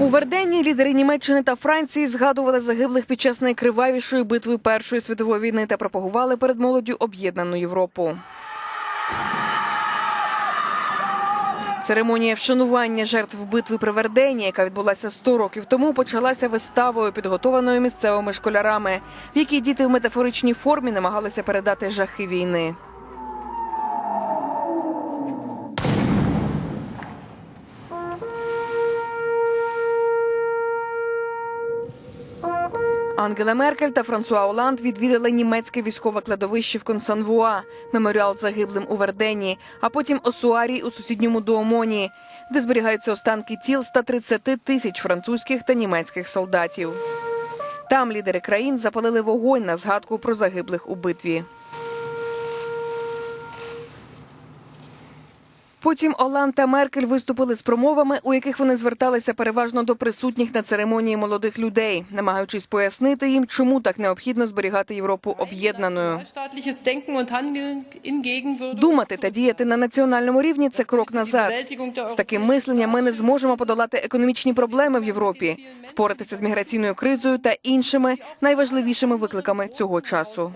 У Вердені лідери Німеччини та Франції згадували загиблих під час найкривавішої битви Першої світової війни та пропагували перед молоддю об'єднану Європу. Церемонія вшанування жертв битви при Вердені, яка відбулася 100 років тому, почалася виставою, підготованою місцевими школярами, в якій діти в метафоричній формі намагалися передати жахи війни. Ангела Меркель та Франсуа Оланд відвідали німецьке військове кладовище в Консанвуа, меморіал загиблим у Вердені, а потім Осуарій у сусідньому Дуомоні, де зберігаються останки тіл 130 тисяч французьких та німецьких солдатів. Там лідери країн запалили вогонь на згадку про загиблих у битві. Потім Оланд та Меркель виступили з промовами, у яких вони зверталися переважно до присутніх на церемонії молодих людей, намагаючись пояснити їм, чому так необхідно зберігати Європу об'єднаною. Думати та діяти на національному рівні це крок назад. З таким мисленням ми не зможемо подолати економічні проблеми в Європі, впоратися з міграційною кризою та іншими найважливішими викликами цього часу.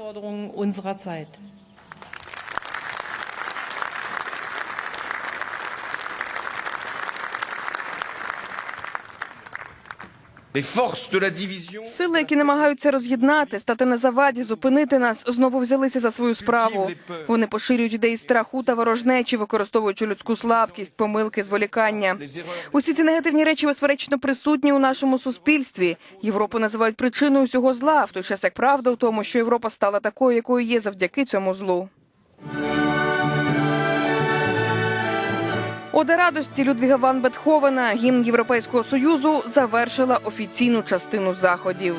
Сили, які намагаються роз'єднати, стати на заваді, зупинити нас, знову взялися за свою справу. Вони поширюють ідеї страху та ворожнечі, використовуючи людську слабкість, помилки, зволікання. Усі ці негативні речі, безперечно, присутні у нашому суспільстві. Європу називають причиною усього зла, в той час як правда у тому, що Європа стала такою, якою є завдяки цьому злу. Ода радості Людвіга Ван Бетховена, гімн Європейського союзу, завершила офіційну частину заходів.